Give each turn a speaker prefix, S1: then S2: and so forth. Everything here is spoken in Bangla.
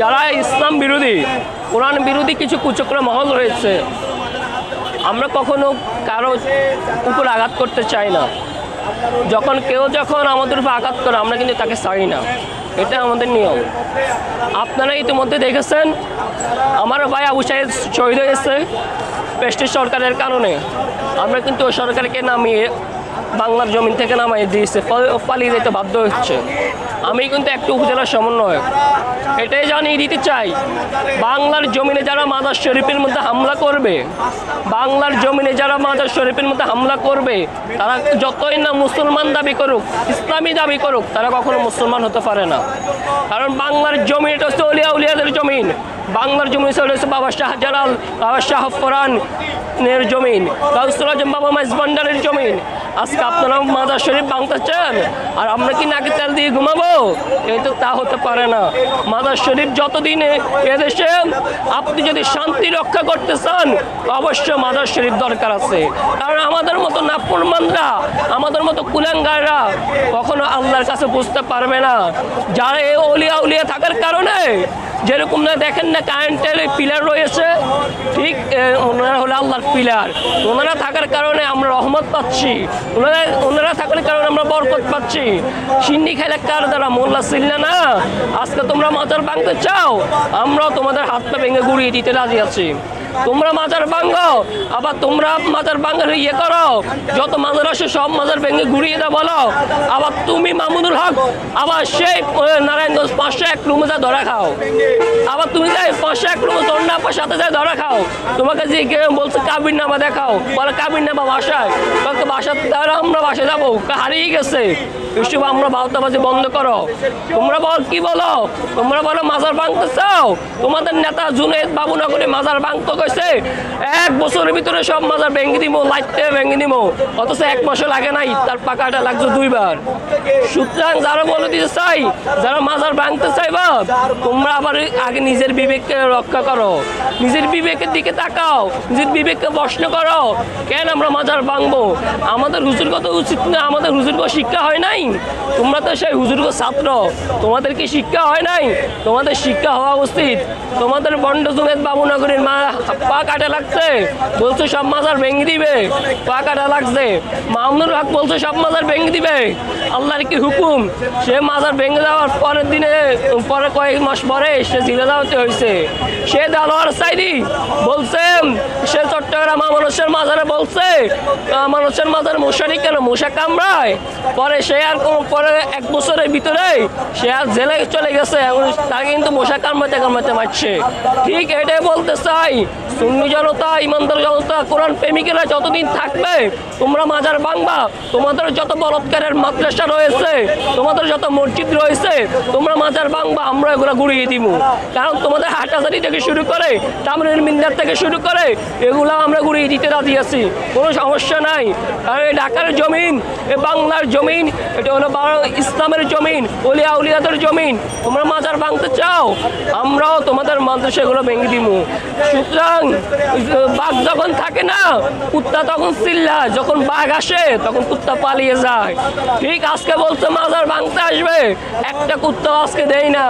S1: যারা ইসলাম বিরোধী, কোরআন বিরোধী কিছু কুচক্র মহল রয়েছে, আমরা কখনো কারও উপর আঘাত করতে চাই না। যখন কেউ যখন আমাদের উপর আঘাত করে, আমরা কিন্তু তাকে ছাড়ি না। এটা আমাদের নিয়ম। আপনারা ইতিমধ্যে দেখেছেন, আমার ভাই আবু সাহেব শহীদ হয়েছে পেস্টিস সরকারের কারণে। আমরা কিন্তু ওই সরকারকে নামিয়ে বাংলার জমিন থেকে নামাই দিয়েছে পালিয়ে যেতে বাধ্য হচ্ছে। আমি কিন্তু একটু উপজেলার সমন্বয়ক। এটাই জানিয়ে দিতে চাই, বাংলার জমিনে যারা মাদার শরীফের মধ্যে হামলা করবে, বাংলার জমিনে যারা মাদার শরীফের মধ্যে হামলা করবে, তারা যতই না মুসলমান দাবি করুক, ইসলামী দাবি করুক, তারা কখনো মুসলমান হতে পারে না। কারণ বাংলার জমিন এটা হচ্ছে অলিয়া উলিয়াদের জমিন। বাংলার জমিন হচ্ছে বাবা শাহজালাল, বাবা শাহ ফরান এর জমিন বাবা মাইজ ভান্ডারের জমিন। আজকে আপনারা মাদার শরীফ ভাঙতে চান আর আমরা কি নাকি তেল দিয়ে ঘুমাবো? এই তো হতে পারে না। মাদার শরীফ যতদিন এদেশে আপনি যদি শান্তি রক্ষা করতে চান, অবশ্যই মাদার শরীফ দরকার আছে। কারণ আমাদের মতো নাফরমানরা, আমাদের মতো কুলাঙ্গাররা কখনো আল্লাহর কাছে বুঝতে পারবে না। যারা এই অলিয়া উলিয়া থাকার কারণে, যেরকম না দেখেন না কারেন্টের পিলার রয়েছে, ঠিক ওনারা হলো আল্লাহর পিলার। ওনারা থাকার কারণে আমরা রহমত পাচ্ছি। ওনারা ওনারা থাকার কারণ আমরা বরকত পাচ্ছি। সিন্নি খেলে কার দ্বারা? মোল্লা সিল্লা না? আজকে তোমরা মাথার ভাঙতে চাও? আমরা তোমাদের হাতটা ভেঙে গুড়িয়ে দিতে রাজি আছি। তোমরা মাজার ভাঙো, আবার তোমরা মাজার ভাঙার ইয়ে করো। যত মাজার আসে সব মাজার ভেঙে ঘুরিয়ে দাও বলো। আবার তুমি মামুনুল হক, আবার সেই নারায়ণগঞ্জ পাঁচশো এক রুমে যা ধরা খাও। আবার তুমি যাই পাঁচশো এক রুমে দণ্ডা সাথে যায় ধরা খাও। তোমাকে যে কেউ বলছে, কাবির নামা দেখাও। বলে, কাবির নামা বাসায়। তোমাকে বাসার দ্বারা আমরা বাসায় যাব হারিয়ে গেছে। এসব আমরা বাউতাবাজি বন্ধ করো। তোমরা বল, কি বলো? তোমরা বলো, মাজার ভাঙতে চাও? তোমাদের নেতা জুনেদ বাবুনগরে মাজার ভাঙতে কইছে, এক বছরের ভিতরে সব মাজার ভেঙে দিব লাইতে ভেঙে দিব অথচ এক মাসও লাগে নাই, তার পাকাটা লাগছে দুইবার। সুতরাং যারা বলে দিতে চাই, যারা মাজার ভাঙতে চাইবা তোমরা আবার আগে নিজের বিবেককে রক্ষা করো। নিজের বিবেকের দিকে তাকাও, নিজের বিবেককে প্রশ্ন করো, কেন আমরা মাজার ভাঙবো? আমাদের হুজুর কত উচিত না, আমাদের হুজুর শিক্ষা হয় নাই? তোমরা তো সেই হুজুর ছাত্র, তোমাদের কি শিক্ষা হয় নাই? তোমাদের শিক্ষা হওয়া উচিত। তোমাদের বন্ড জুমেদ বাবুনগরীর মা পা কাটা লাগছে। বলছে, সব মাজার ভেঙে দিবে। পা কাটা লাগছে। মামুনুর হক বলছে, সব মাজার ভেঙে দিবে। আল্লাহর কি হুকুম? সে মাজার ভেঙে যাওয়ার পরের দিনে, পরে কয়েক মাস পরে সে জিলে যাওয়াতে হয়েছে। সে দালোয়ার সাইদি বলছে সে চট্টগ্রাম মানুষের মাজারে বলছে মানুষের মাজার মশারি কেন? মশা কামড়ায়। পরে সে আর পরে এক বছরের ভিতরে সে আর জেলে চলে গেছে। তাকে কিন্তু মশা কামড়াতে কামড়াতে মারছে। ঠিক এটাই বলতে চাই। সুন্নি জনতা, ইমানদার জনতা, কোরআন প্রেমিকেরা যতদিন থাকবে, তোমরা মাজার ভাঙবা। তোমাদের যত বলৎকারের মাদ্রাসা রয়েছে, তোমাদের যত মসজিদ রয়েছে, তোমরা মাজার ভাঙবা, আমরা এগুলো ঘুরিয়ে দিব। কারণ তোমাদের হাটাজারি থেকে শুরু করে তামরের মিন্দার থেকে শুরু করে, এগুলো আমরা গুড়িয়ে দিতে রাজি আছি। কোনো সমস্যা নাই। এই ঢাকার জমিন এ বাংলার জমিন, এটা হলো ইসলামের জমিন, উলিয়া উলিয়াদের জমিন। তোমরা মাজার ভাঙতে চাও, আমরাও তোমাদের মাদ্রাসাগুলো ভেঙে দিব সুতরাং, বাঘ যখন থাকে না, কুত্তা তখন চিল্লায়। যখন বাঘ আসে, তখন কুত্তা পালিয়ে যায়। ঠিক আজকে বলছে মাজার ভাঙতে আসবে, একটা কুত্তা আজকে দেয় না।